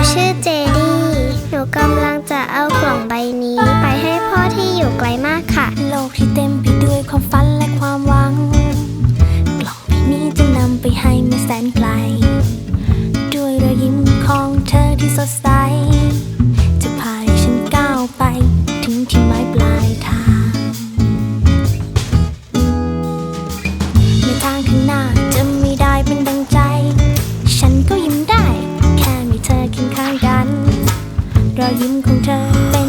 ูชื่อเจดี้ หนูกำลังจะเอากล่องใบนี้ ไปให้พ่อที่อยู่ไกลมากค่ะ โลกที่เต็มไปด้วยความฝันและความหวัง กล่องใบนี้จะนำไปให้แม่แสนไกล ด้วยรอยยิ้มของเธอที่สดใส รอยยิ้มของเธอ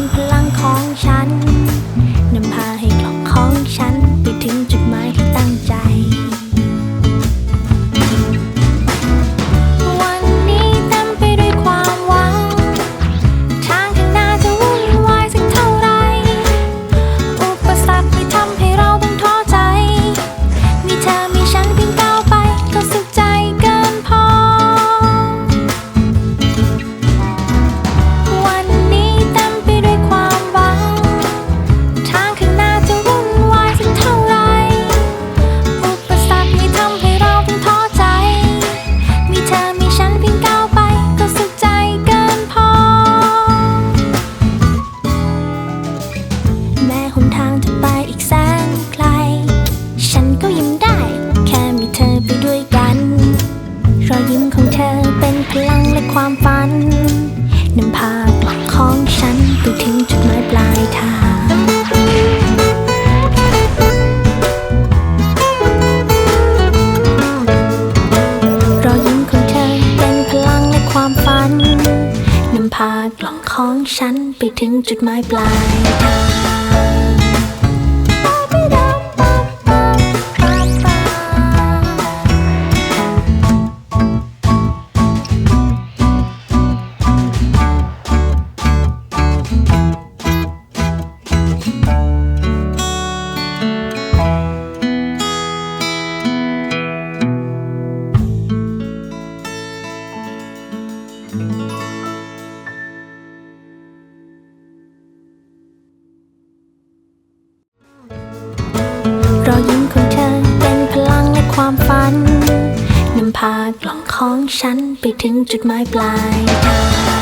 พลังและความฝันนำพากล่องของฉันไปถึงจุดหมายปลายทางรอยยิ้มของเธอเป็นพลังและความฝันนำพากล่องของฉันไปถึงจุดหมายปลายทาง รอยยิ้มของเธอเป็นพลังและความฝันนำพากล่องของฉันไปถึงจุดหมายปลายทาง